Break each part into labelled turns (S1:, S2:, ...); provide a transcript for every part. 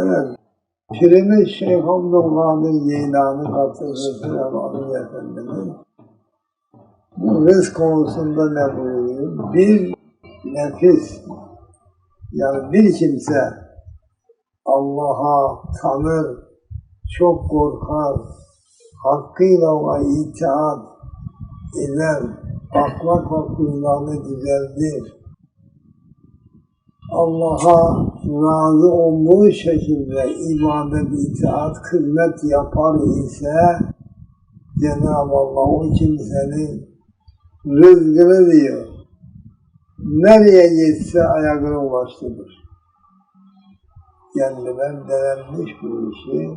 S1: Evet. Pirimiz Şeyh Abdülkadir Geylani Katırı Ali Efendimiz rızk konusunda ne buyuruyor? Bir nefis yani bir kimse Allah'a tanır, çok korkar, hakkıyla ona itaat eder, ahlak ve huylarını düzeldir. Allah'a razı olduğu şekilde ibadet, itaat, hizmet yapar ise Cenab-ı Allah o kimsenin rızkını diyor. Nereye gitse ayakına ulaştırır. Kendinden denenmiş bu işi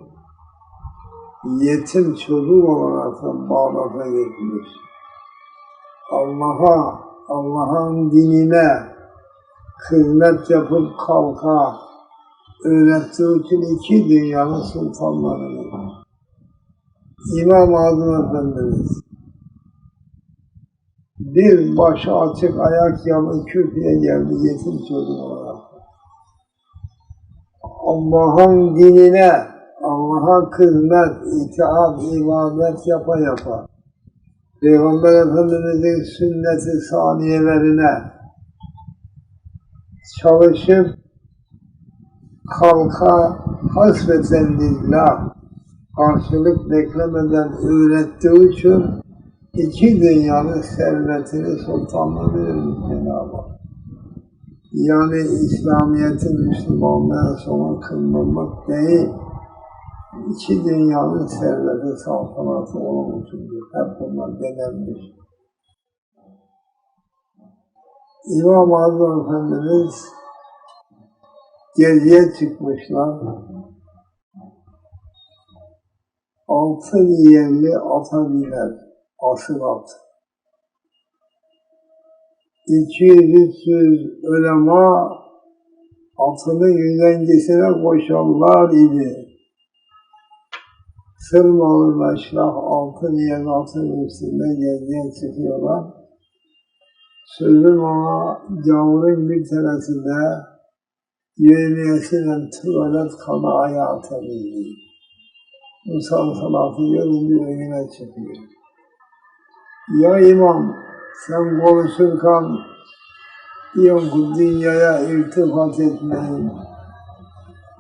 S1: yetim çocuk olarak da bağlata. Allah'a, Allah'ın dinine hizmet yapıp kalka öğrettiği iki dünyanın sultanlarını İmam Azam Efendimiz bir başı açık ayak yalın küfeye geldi yetim çocuk olarak. Allah'ın dinine, Allah'a hizmet, itaat, ibadet yapa yapa. Peygamber Efendimiz'in sünneti saniyelerine çalışıp halka hasbeten lillah karşılık beklemeden öğrettiği için iki dünyanın servetini sultanlığı verilmiş Cenab-ı. Yani İslamiyet'in Müslümanlara sonu kılmamak değil, iki dünyanın serveti saltanatı içindir. Hep bunlar denenmiş. İmam Azam Efendimiz geziye çıkmışlar. Altın yerli ata biner, asıl at. 200-300 ölema atının yüzengisine koşarlar idi. Sırmalı meşrah altın yerli atın üstünde geziye çıkıyorlar. Sözüm ona gavurun bir tanesinde yevmiyesiyle tuvalet kana ayağı temizliyor. Bu saltanatı görünce önüne çıkıyor. Ya imam sen konuşurken ki dünyaya irtifat etmeyin,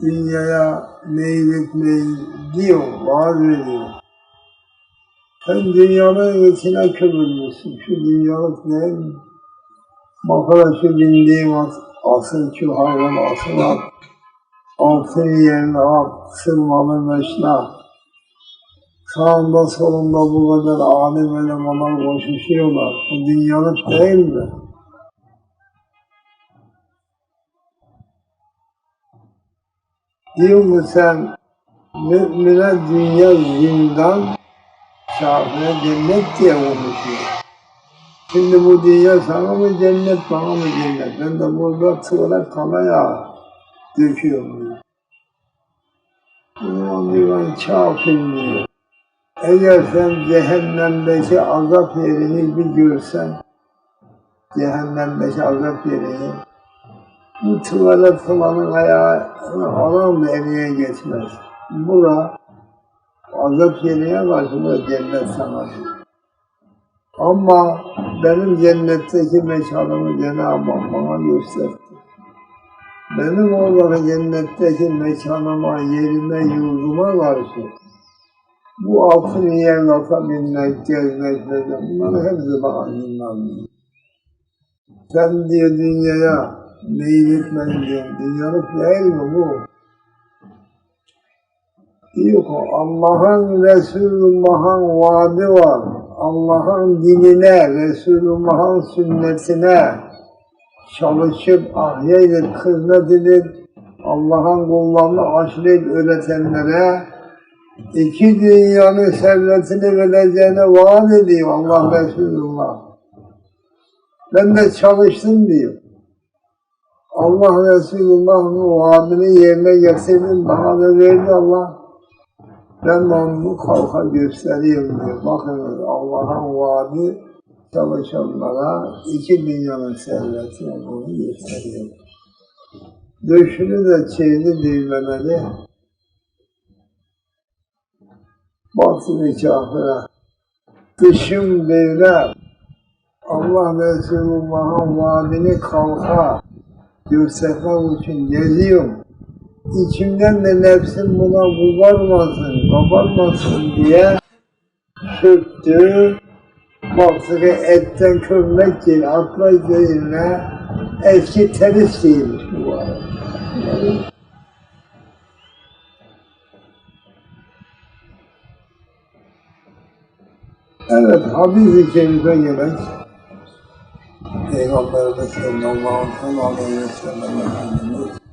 S1: dünyaya meyil etmeyin diyor, vaaz veriyor. Sen dünyanın içine kömürmüşsün, şu dünyalık ne? Bakara şu bindiğim asıl şu hayvan asıl at, altın yerine at, sırmalı meşna. Sağında solunda bu kadar alim elemanlar koşuşuyorlar. Bu dünyalık değil mi? Diyor mu sen mümine dünya zindan, kafire cennet diye konuşuyor. Şimdi bu dünya sana mı cennet, bana mı cennet? Ben de burada tuvalet kalaya döküyorum. Ulan ben kafir diyor. Eğer sen cehennemdeki azap yerini bir görsen, cehennemdeki azap yerini, bu tuvalet falanın ayağını alan da eline geçmez. Bura azap yerine karşı bu cennet sana diyor. Ama benim cennetteki mekanımı Cenab-ı Hak bana gösterdi. Benim oradaki cennetteki mekanıma, yerime, yurduma karşı bu altın lafa binmek, gezmek, gezmek, bunların hepsi bana dinlenmiyor. Sen diyor dünyaya meyil etmen diyor, dünyalık değil mi bu? Ki Allah'ın Resulullah'ın vaadi var. Allah'ın dinine, Resulullah'ın sünnetine çalışıp ahya edip, hizmet edip, Allah'ın kullarını aşırı öğretenlere iki dünyanın servetini vereceğine vaat ediyor Allah Resulullah. Ben de çalıştım diyor. Allah Resulullah'ın vaadini yerine getirdim, bana da verdi Allah. Ben onu kalka gösteriyorum diyor. Bakın Allah'ın vaadi çalışanlara iki dünyanın serveti olduğunu gösteriyor. Döşünü de çeyni düğmeleri. Baktım kafire. Dışım böyle Allah Resulullah'ın vaadini kalka göstermek için geziyorum. İçimden de nefsim buna kubarmasın, kabarmasın diye sürttü. Baktı ki etten kömmek değil, atla yerine eski tenis değilmiş bu arada. Evet, hadis-i şerife gerek. Peygamberimiz sallallahu aleyhi ve sellem Efendimiz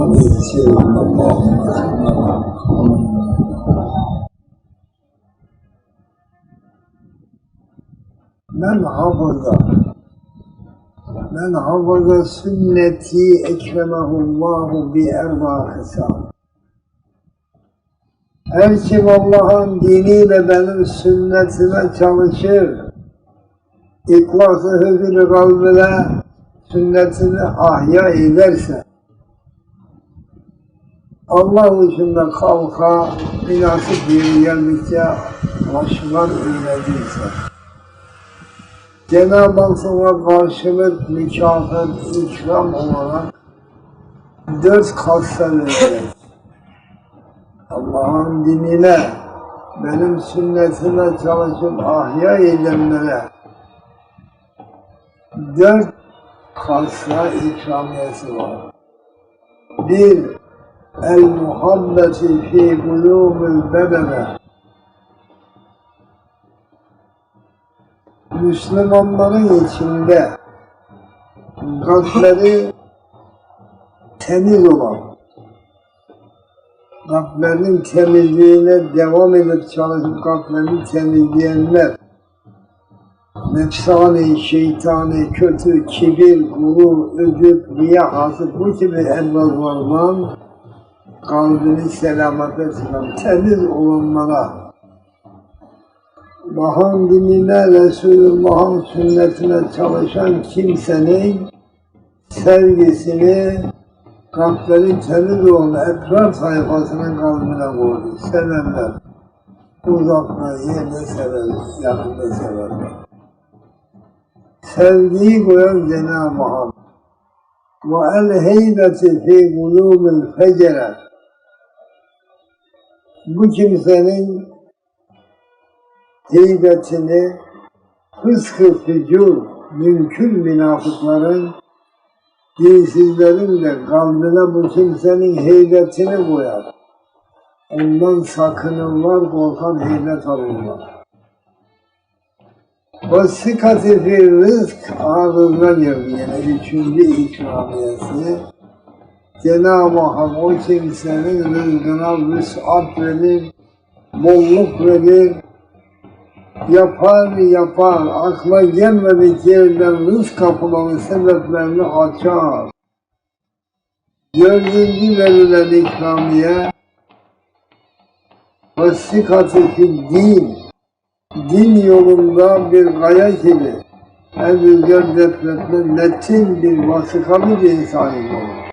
S1: Allah'ın Men hafıza Men hafıza sünneti ekremehullahu bi erba kısam her kim Allah'ın diniyle benim sünnetime çalışır, ikhlası hızlı kalbine sünnetini ahya ederse, Allah dışında kalka münasip yeri geldikçe başlar öylediyse, Cenab-ı Hak sana karşılık, mükafat, ikram olarak dört kassa verecek. Allah'ın dinine, benim sünnetime çalışıp ahya edenlere dört kasra ikramiyesi var. Bir, muhabbeti fi kulûmül bedene Müslümanların içinde kalpleri temiz olan, kalplerinin temizliğine devam edip çalışıp kalplerini temizleyenler, nefsani, şeytani, kötü, kibir, gurur, öcüp, riya, hasık bu gibi emrazlardan kalbini selamete çıkan temiz olanlara Allah'ın dinine, Resulullah'ın sünnetine çalışan kimsenin sevgisini kalpleri temiz olan etraf sayfasının kalbine koydu. Severler. Uzakta, yerde sever, yakında severler. Sevgiyi koyan Cenab-ı Hak. Ve el heybeti fi. Bu kimsenin heybetini fıskı fücur, mümkün münafıkların, dinsizlerin de kalbine bu kimsenin heybetini koyar. Ondan sakınırlar, korkan heybet alırlar. O sıkati fi rızk girdi yine üçüncü ikramiyesi. Cenab-ı Hak o kimsenin rızkına vüsat verir, bolluk verir, yapar yapar, akla gelmedik yerden rızk kapıları sebeplerini açar. Dördüncü verilen ikramiye vesikatı din, din yolunda bir gaya gibi her rüzgar depremde metin bir vasıkalı bir insan olur.